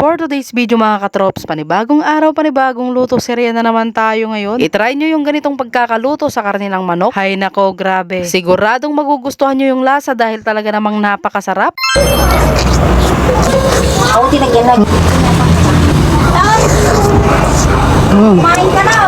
for today's video mga katrops, panibagong araw, panibagong luto, serya na naman tayo ngayon. I-try nyo yung ganitong pagkakaluto sa karne ng manok. Hay nako, grabe. Siguradong magugustuhan nyo yung lasa dahil talaga namang napakasarap. Ako tinagyan lang. Kumain ka na.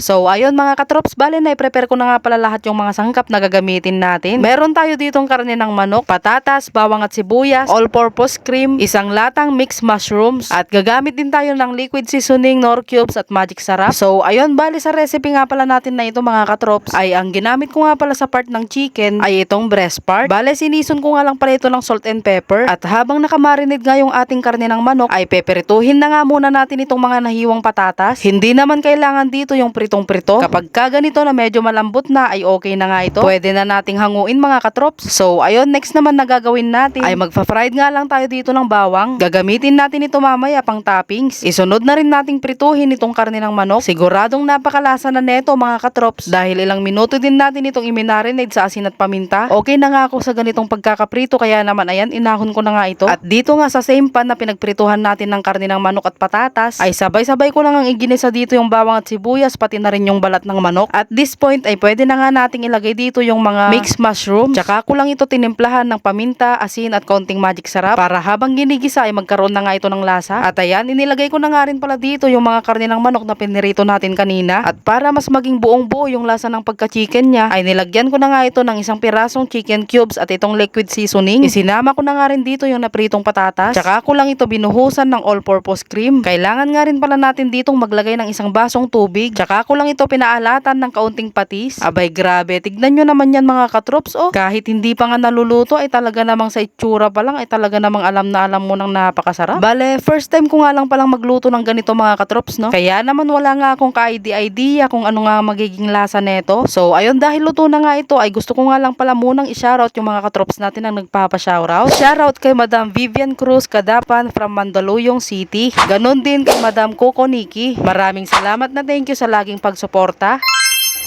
So, ayun mga katrops, bale na i-prepare ko na nga pala lahat yung mga sangkap na gagamitin natin. Meron tayo ditong karne ng manok, patatas, bawang at sibuyas, all-purpose cream, isang latang mixed mushrooms, at gagamit din tayo ng liquid seasoning, nor cubes at magic sarap. So, ayun, bale sa recipe nga pala natin na ito mga katrops, ay ang ginamit ko nga pala sa part ng chicken ay itong breast part. Bale, sinison ko nga lang pala ito ng salt and pepper. At habang nakamarinate nga yung ating karne ng manok, ay peperituhin na nga muna natin itong mga nahiwang patatas. Hindi naman kailangan dito yung pritong-prito. Kapag ka ganito na medyo malambot na, ay okay na nga ito. Pwede na nating hanguin mga katrops. So, ayun, next naman na gagawin natin ay magfa-fried nga lang tayo dito ng bawang. Gagamitin natin ito mamaya pang toppings. Isunod na rin nating prituhin itong karne ng manok. Siguradong napakalasa na neto mga katrops dahil ilang minuto din natin itong iminarinade sa asin at paminta. Okay na nga ako sa ganitong pagkakaprito kaya naman ayan, inahon ko na nga ito. At dito nga sa same pan na pinagprituhan natin ng karne ng manok at patatas, ay sabay-sabay ko na nga iginisa dito yung bawang at sibuyas pati na rin yung balat ng manok. At this point ay pwede na nga nating ilagay dito yung mga mixed mushroom. Tsaka ko lang ito tinimplahan ng paminta, asin at konting magic sarap para habang ginigisa ay magkaroon na nga ito ng lasa. At ayan, inilagay ko na nga rin pala dito yung mga karne ng manok na pinirito natin kanina. At para mas maging buong buo yung lasa ng pagka-chicken niya, ay nilagyan ko na nga ito ng isang pirasong chicken cubes at itong liquid seasoning. Isinama ko na nga rin dito yung napritong patatas. Tsaka ko lang ito binuhusan ng all-purpose cream. Kailangan nga rin pala natin ditong maglagay ng isang basong tubig. Tsaka ko lang ito pinaalatan ng kaunting patis. Abay grabe, tignan nyo naman yan mga katrops oh. Kahit hindi pa nga naluluto ay talaga namang sa itsura pa lang ay talaga namang alam na alam mo nang napakasarap. Bale, first time ko nga lang palang magluto ng ganito mga katrops no. Kaya naman wala nga akong ka-idea kung ano nga magiging lasa neto. So ayun dahil luto na nga ito ay gusto ko nga lang pala munang i-shoutout yung mga katrops natin ang nagpapa-shoutout. Shoutout kay Madam Vivian Cruz Kadapan from Mandaluyong City. Ganon din kay Madam Coco Nikki. Maraming salamat na thank you sa laging pagsuporta.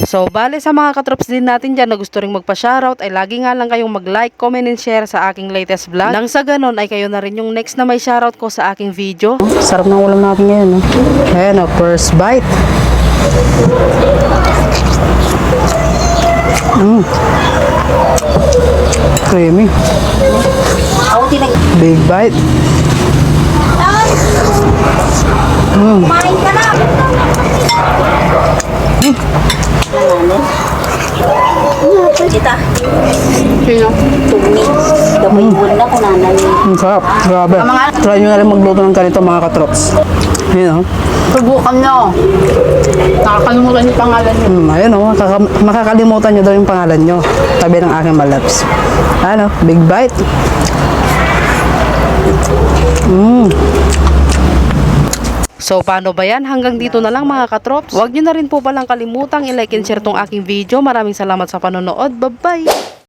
So, bale sa mga katrops din natin dyan na gusto rin magpa-shoutout ay lagi nga lang kayong mag-like, comment, and share sa aking latest vlog. Nang sa ganon ay kayo na rin yung next na may shoutout ko sa aking video. Sarap ng ulam natin ngayon, no? Ayan, oh, first bite. Mm. Creamy. Big bite. Mm. Kumain ka na. Sita. Sino? Tumi. Damay buwan na kung nanay. Ang sarap. Grabe. Try nyo na rin magluto ng ganito mga katrops. Ayan, oh. Subukan nyo. Nakakalimutan yung pangalan nyo. Mm, ayun, oh. Makaka- makakalimutan nyo daw yung pangalan nyo. Tabi ng aking malaps. Ano, big bite. Mm. So, paano ba yan? Hanggang dito na lang mga katrops. Huwag nyo na rin po palang kalimutang i-like and share tong aking video. Maraming salamat sa panonood. Bye-bye!